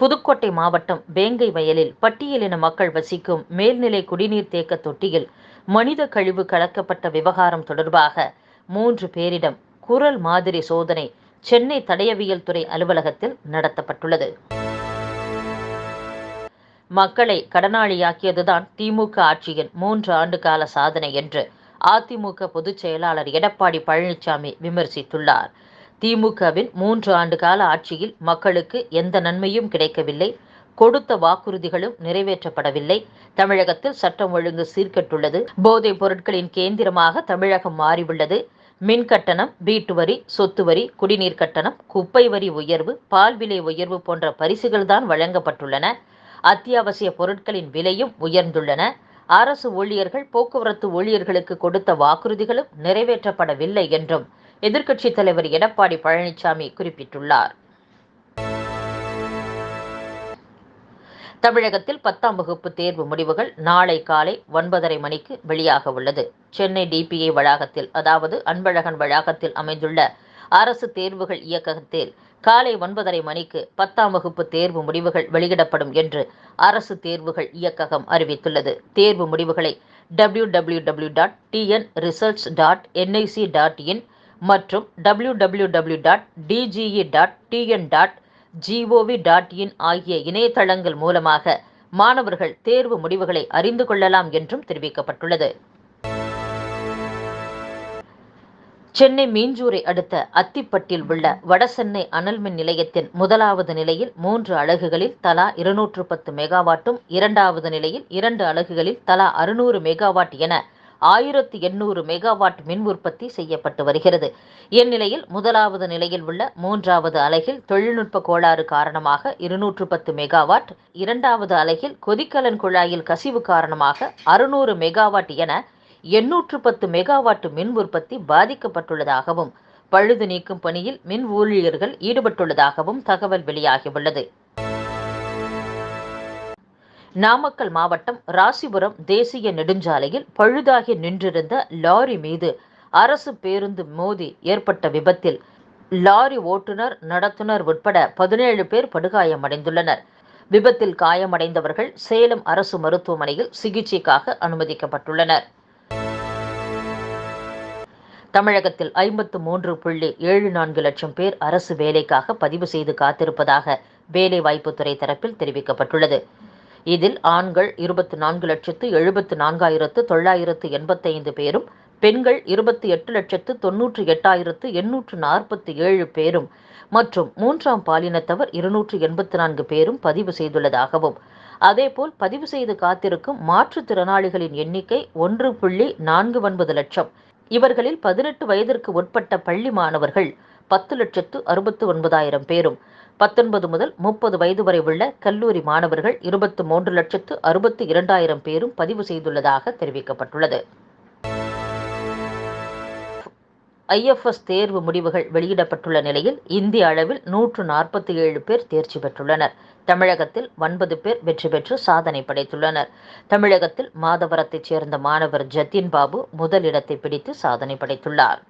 புதுக்கோட்டை மாவட்டம் வேங்கை வயலில் பட்டியலின மக்கள் வசிக்கும் மேல்நிலை குடிநீர் தேக்க தொட்டியில் மனித கழிவு கலக்கப்பட்ட விவகாரம் தொடர்பாக மூன்று பேரிடம் குரல் மாதிரி சோதனை சென்னை தடயவியல் துறை அலுவலகத்தில் நடத்தப்பட்டுள்ளது. மக்களை கடனாளியாக்கியதுதான் திமுக ஆட்சியின் மூன்று ஆண்டு கால சாதனை என்று அதிமுக பொதுச் செயலாளர் எடப்பாடி பழனிசாமி விமர்சித்துள்ளார். திமுகவின் மூன்று ஆண்டு கால ஆட்சியில் மக்களுக்கு எந்த நன்மையும் கிடைக்கவில்லை. கொடுத்த வாக்குறுதிகளும் நிறைவேற்றப்படவில்லை. தமிழகத்தில் சட்டம் ஒழுங்கு சீர்கெட்டுள்ளது. போதைப் பொருட்களின் கேந்திரமாக தமிழகம் மாறியுள்ளது. மின் கட்டணம் வீட்டு வரி சொத்து வரி குடிநீர் கட்டணம் குப்பை வரி உயர்வு பால் விலை உயர்வு போன்ற பரிசுகள் தான் வழங்கப்பட்டுள்ளன. அத்தியாவசிய பொருட்களின் விலையும் உயர்ந்துள்ளன. அரசு ஊழியர்கள் போக்குவரத்து ஊழியர்களுக்கு கொடுத்த வாக்குறுதிகளும் நிறைவேற்றப்படவில்லை என்றும் எதிர்க்கட்சித் தலைவர் எடப்பாடி பழனிசாமி குறிப்பிட்டுள்ளார். தமிழகத்தில் பத்தாம் வகுப்பு தேர்வு முடிவுகள் நாளை காலை ஒன்பதரை மணிக்கு வெளியாக உள்ளது. சென்னை டிபிஐ வளாகத்தில் அதாவது அன்பழகன் வளாகத்தில் அமைந்துள்ள அரசு தேர்வுகள் இயக்ககத்தில் காலை ஒன்பதரை மணிக்கு பத்தாம் வகுப்பு தேர்வு முடிவுகள் வெளியிடப்படும் என்று அரசு தேர்வுகள் இயக்ககம் அறிவித்துள்ளது. தேர்வு முடிவுகளை W W W dot TN research dot NIC dot in மற்றும் W W W dot DGE dot TN dot GOV dot in ஆகிய இணையதளங்கள் மூலமாக மாணவர்கள் தேர்வு முடிவுகளை அறிந்து கொள்ளலாம் என்றும் தெரிவிக்கப்பட்டுள்ளது. சென்னை மீஞ்சூரை அடுத்த அத்திப்பட்டில் உள்ள வடசென்னை அனல் மின் நிலையத்தின் முதலாவது நிலையில் மூன்று அலகுகளில் தலா இருநூற்று பத்து மெகாவாட்டும் இரண்டாவது நிலையில் இரண்டு அலகுகளில் தலா அறுநூறு மெகாவாட் என ஆயிரத்து எண்ணூறு மெகாவாட் மின் உற்பத்தி செய்யப்பட்டு வருகிறது. இந்நிலையில் முதலாவது நிலையில் உள்ள மூன்றாவது அலகில் தொழில்நுட்ப கோளாறு காரணமாக இருநூற்று பத்து மெகாவாட் இரண்டாவது அலகில் கொதிக்கலன் குழாயில் கசிவு காரணமாக அறுநூறு மெகாவாட் என எண்ணூற்று பத்து மெகாவாட் மின் உற்பத்தி பாதிக்கப்பட்டுள்ளதாகவும் பழுது நீக்கும் பணியில் மின் ஊழியர்கள் ஈடுபட்டுள்ளதாகவும் தகவல் வெளியாகியுள்ளது. நாமக்கல் மாவட்டம் ராசிபுரம் தேசிய நெடுஞ்சாலையில் பழுதாகி நின்றிருந்த லாரி மீது அரசு பேருந்து மோதி ஏற்பட்ட விபத்தில் லாரி ஓட்டுநர் நடத்துனர் உட்பட பதினேழு பேர் படுகாயமடைந்துள்ளனர். விபத்தில் காயமடைந்தவர்கள் சேலம் அரசு மருத்துவமனையில் சிகிச்சைக்காக அனுமதிக்கப்பட்டுள்ளனர். தமிழகத்தில் ஐம்பத்து மூன்று புள்ளி ஏழு நான்கு லட்சம் பேர் அரசு வேலைக்காக பதிவு செய்து காத்திருப்பதாக வேலைவாய்ப்புத்துறை தரப்பில் தெரிவிக்கப்பட்டுள்ளது. இதில் ஆண்கள் இருபத்தி நான்கு லட்சத்து எழுபத்து நான்காயிரத்து தொள்ளாயிரத்து எண்பத்தைந்து பேரும் பெண்கள் இருபத்தி எட்டு லட்சத்து தொன்னூற்றி எட்டாயிரத்து எண்ணூற்று நாற்பத்தி ஏழு பேரும் மற்றும் மூன்றாம் பாலினத்தவர் இருநூற்று எண்பத்தி நான்கு பேரும் பதிவு செய்துள்ளதாகவும் அதேபோல் பதிவு செய்து காத்திருக்கும் மாற்றுத்திறனாளிகளின் எண்ணிக்கை ஒன்று புள்ளி நான்கு ஒன்பது லட்சம். இவர்களில் பதினெட்டு வயதிற்கு உட்பட்ட பள்ளி மாணவர்கள் பத்து லட்சத்து அறுபத்து ஒன்பதாயிரம் பேரும் பத்தொன்பது முதல் முப்பது வயது வரை உள்ள கல்லூரி மாணவர்கள் இருபத்து மூன்று லட்சத்து அறுபத்தி இரண்டாயிரம் பேரும் பதிவு செய்துள்ளதாக தெரிவிக்கப்பட்டுள்ளது. ஐஎஃப்எஸ் தேர்வு முடிவுகள் வெளியிடப்பட்டுள்ள நிலையில் இந்திய அளவில் நூற்று நாற்பத்தி ஏழு பேர் தேர்ச்சி பெற்றுள்ளனர். தமிழகத்தில் ஒன்பது பேர் வெற்றி பெற்று சாதனை படைத்துள்ளனர். தமிழகத்தில் மாதவரத்தைச் சேர்ந்த மாணவர் ஜத்தின் பாபு முதலிடத்தை பிடித்து சாதனை படைத்துள்ளார்.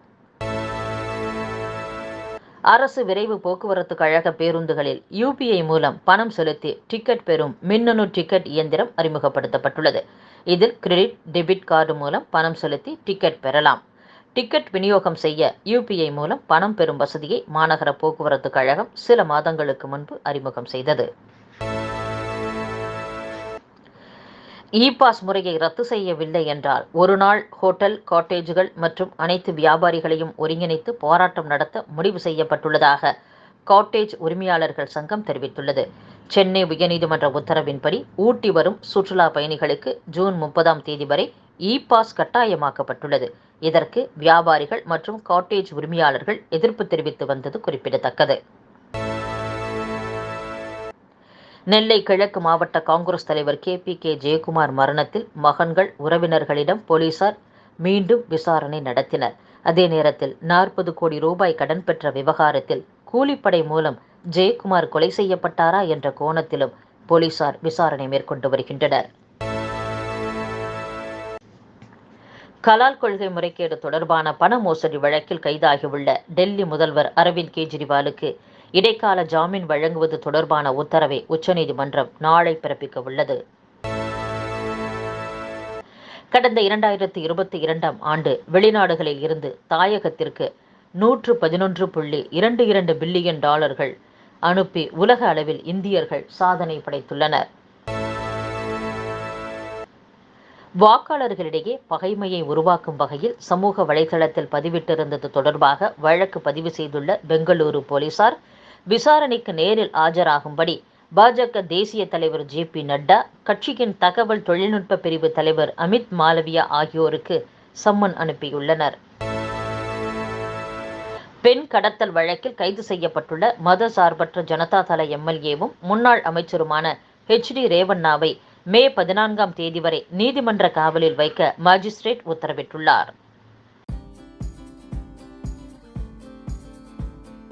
அரசு விரைவு போக்குவரத்து கழக பேருந்துகளில் யூபிஐ மூலம் பணம் செலுத்தி டிக்கெட் பெறும் மின்னணு டிக்கெட் இயந்திரம் அறிமுகப்படுத்தப்பட்டுள்ளது. இதில் கிரெடிட் டெபிட் கார்டு மூலம் பணம் செலுத்தி டிக்கெட் பெறலாம். டிக்கெட் விநியோகம் செய்ய யூபிஐ மூலம் பணம் பெறும் வசதியை மாநகர போக்குவரத்து கழகம் சில மாதங்களுக்கு முன்பு அறிமுகம் செய்தது. இ பாஸ் முறையை ரத்து செய்யவில்லை என்றால் ஒரு நாள் ஹோட்டல் காட்டேஜுகள் மற்றும் அனைத்து வியாபாரிகளையும் ஒருங்கிணைத்து போராட்டம் நடத்த முடிவு செய்யப்பட்டுள்ளதாக காட்டேஜ் உரிமையாளர்கள் சங்கம் தெரிவித்துள்ளது. சென்னை உயர்நீதிமன்ற உத்தரவின்படி ஊட்டி வரும் சுற்றுலா பயணிகளுக்கு ஜூன் முப்பதாம் தேதி வரை இ பாஸ் கட்டாயமாக்கப்பட்டுள்ளது. இதற்கு வியாபாரிகள் மற்றும் காட்டேஜ் உரிமையாளர்கள் எதிர்ப்பு தெரிவித்து வந்தது குறிப்பிடத்தக்கது. நெல்லை கிழக்கு மாவட்ட காங்கிரஸ் தலைவர் கே பி கே ஜெயக்குமார் மரணத்தில் மகன்கள் உறவினர்களிடம் போலீசார் மீண்டும் விசாரணை நடத்தினர். அதே நேரத்தில் நாற்பது கோடி ரூபாய் கடன் பெற்ற விவகாரத்தில் கூலிப்படை மூலம் ஜெயக்குமார் கொலை செய்யப்பட்டாரா என்ற கோணத்திலும் போலீசார் விசாரணை மேற்கொண்டு வருகின்றனர். கலால் கொள்கை முறைகேடு தொடர்பான பண மோசடி வழக்கில் கைதாகியுள்ள டெல்லி முதல்வர் அரவிந்த் கெஜ்ரிவாலுக்கு இடைக்கால ஜாமீன் வழங்குவது தொடர்பான உத்தரவை உச்சநீதிமன்றம் நாளை பிறப்பிக்க உள்ளது கடந்த இரண்டாயிரத்தி இருபத்தி இரண்டாம் ஆண்டு வெளிநாடுகளில் இருந்து தாயகத்திற்கு நூற்று பதினொன்று புள்ளி இரண்டு இரண்டு பில்லியன் டாலர்கள் அனுப்பி உலக அளவில் இந்தியர்கள் சாதனை படைத்துள்ளனர். வாக்காளர்களிடையே பகைமையை உருவாக்கும் வகையில் சமூக வலைதளத்தில் பதிவிட்டிருந்தது தொடர்பாக வழக்கு பதிவு செய்துள்ள பெங்களூரு போலீசார் விசாரணைக்கு நேரில் ஆஜராகும்படி பாஜக தேசிய தலைவர் ஜே பி நட்டா கட்சியின் தகவல் தொழில்நுட்ப பிரிவு தலைவர் அமித் மாலவியா ஆகியோருக்கு சம்மன் அனுப்பியுள்ளனர். பெண் கடத்தல் வழக்கில் கைது செய்யப்பட்டுள்ள மத சார்பற்ற ஜனதா தள எம்எல்ஏவும் முன்னாள் அமைச்சருமான ஹெச் டி ரேவண்ணாவை மே பதினான்காம் தேதி வரை நீதிமன்ற காவலில் வைக்க மாஜிஸ்ட்ரேட் உத்தரவிட்டுள்ளார்.